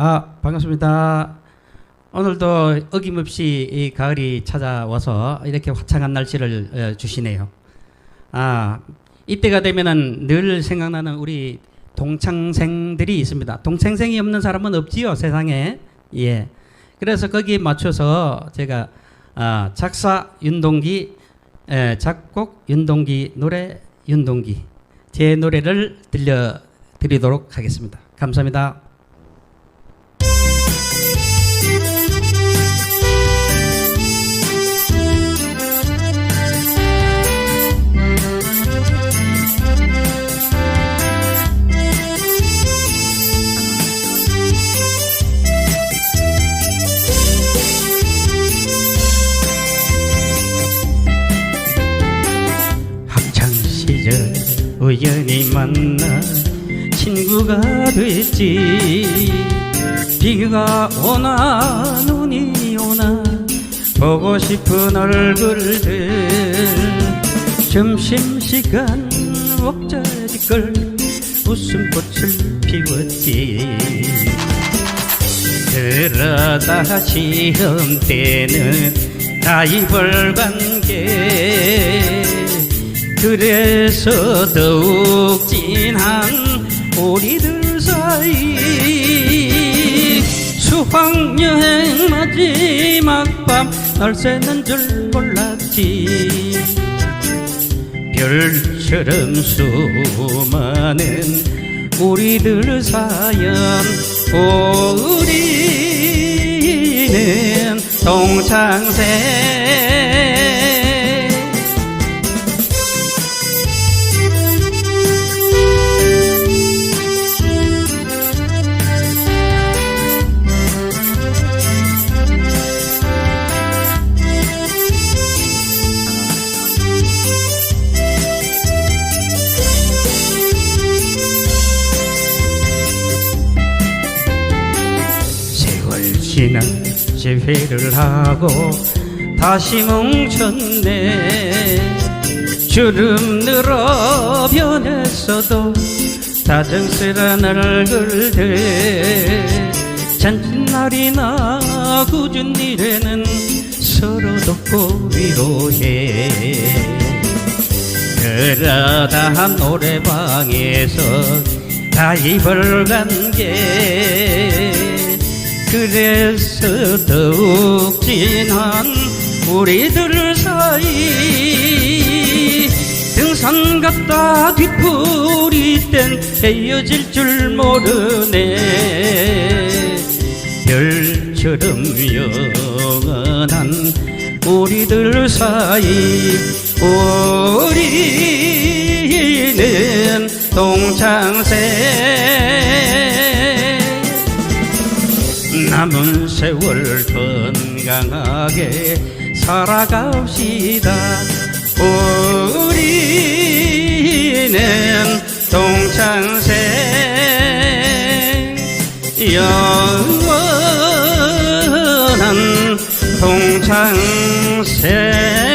아, 반갑습니다. 오늘도 어김없이 이 가을이 찾아와서 이렇게 화창한 날씨를 어, 주시네요. 아, 이때가 되면은 늘 생각나는 우리 동창생들이 있습니다. 동창생이 없는 사람은 없지요, 세상에. 예. 그래서 거기에 맞춰서 제가 아, 작사 윤동기, 에, 작곡 윤동기, 노래 윤동기 제 노래를 들려드리도록 하겠습니다. 감사합니다. 우연히 만나 친구가 됐지. 비가 오나 눈이 오나 보고 싶은 얼굴들. 점심시간 옥자지껄 웃음꽃을 피웠지. 그러다 시험 때는 다이벌 관계 그래서 더욱 진한 우리들 사이 수학여행 마지막 밤 날 새는 줄 몰랐지. 별처럼 수많은 우리들 사연 우리는 동창생 지나 재회를 하고 다시 뭉쳤네. 주름 늘어 변했어도 다정스런 얼굴들 잔칫날이나 굳은 일에는 서로 돕고 위로해. 그러다 노래방에서 다이벌 간게 그래서 더욱 진한 우리들 사이. 등산 갔다 뒤풀이 땐 헤어질 줄 모르네. 별처럼 영원한 우리들 사이. 우리는 동창생 남은 세월 건강하게 살아갑시다. 우리는 동창생 영원한 동창생.